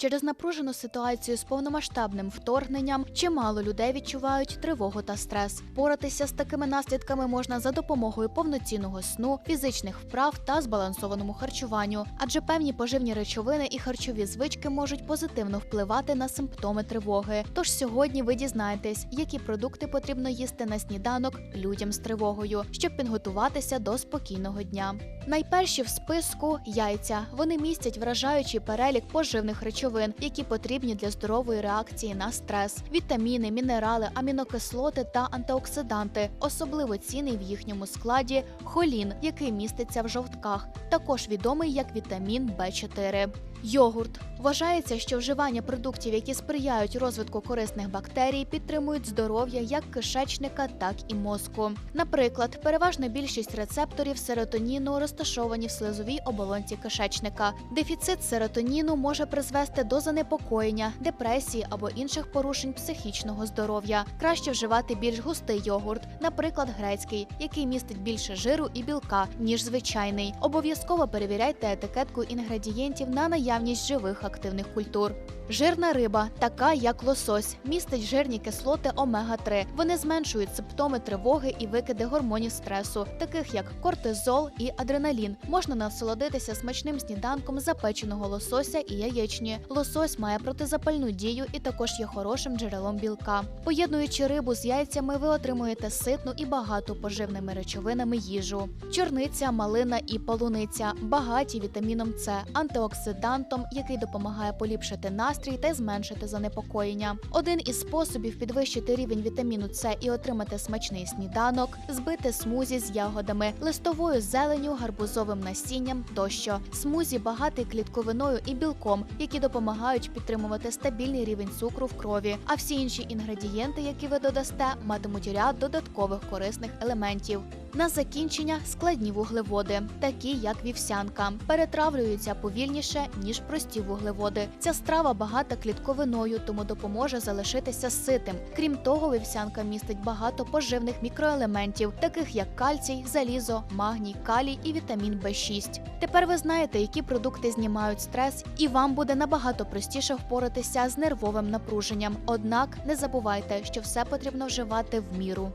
Через напружену ситуацію з повномасштабним вторгненням чимало людей відчувають тривогу та стрес. Поратися з такими наслідками можна за допомогою повноцінного сну, фізичних вправ та збалансованому харчуванню, адже певні поживні речовини і харчові звички можуть позитивно впливати на симптоми тривоги. Тож сьогодні ви дізнаєтесь, які продукти потрібно їсти на сніданок людям з тривогою, щоб підготуватися до спокійного дня. Найперші в списку яйця. Вони містять вражаючий перелік поживних речовин, які потрібні для здорової реакції на стрес: вітаміни, мінерали, амінокислоти та антиоксиданти. Особливо цінний в їхньому складі холін, який міститься в жовтках, також відомий як вітамін В4. Йогурт вважається, що вживання продуктів, які сприяють розвитку корисних бактерій, підтримують здоров'я як кишечника, так і мозку. Наприклад, переважна більшість рецепторів серотоніну розташовані в слизовій оболонці кишечника. Дефіцит серотоніну може призвести до занепокоєння, депресії або інших порушень психічного здоров'я. Краще вживати більш густий йогурт, наприклад, грецький, який містить більше жиру і білка, ніж звичайний. Обов'язково перевіряйте етикетку інгредієнтів на наявність живих активних культур. Жирна риба, така як лосось, містить жирні кислоти омега-3. Вони зменшують симптоми тривоги і викиди гормонів стресу, таких як кортизол і адреналін. Можна насолодитися смачним сніданком запеченого лосося і яєчні. Лосось має протизапальну дію і також є хорошим джерелом білка. Поєднуючи рибу з яйцями, ви отримуєте ситну і багату поживними речовинами їжу. Чорниця, малина і полуниця багаті вітаміном С, антиоксидантом, який допомагає поліпшити настрій та зменшити занепокоєння. Один із способів підвищити рівень вітаміну С і отримати смачний сніданок збити смузі з ягодами, листовою зеленю, гарбузовим насінням тощо. Смузі багатий клітковиною і білком, які допомагають підтримувати стабільний рівень цукру в крові. А всі інші інгредієнти, які ви додасте, матимуть ряд додаткових корисних елементів. На закінчення складні вуглеводи, такі як вівсянка, перетравлюються повільніше ніж прості вуглеводи. Ця страва багата клітковиною, тому допоможе залишитися ситим. Крім того, вівсянка містить багато поживних мікроелементів, таких як кальцій, залізо, магній, калій і вітамін В6. Тепер ви знаєте, які продукти знімають стрес, і вам буде набагато простіше впоратися з нервовим напруженням. Однак не забувайте, що все потрібно вживати в міру.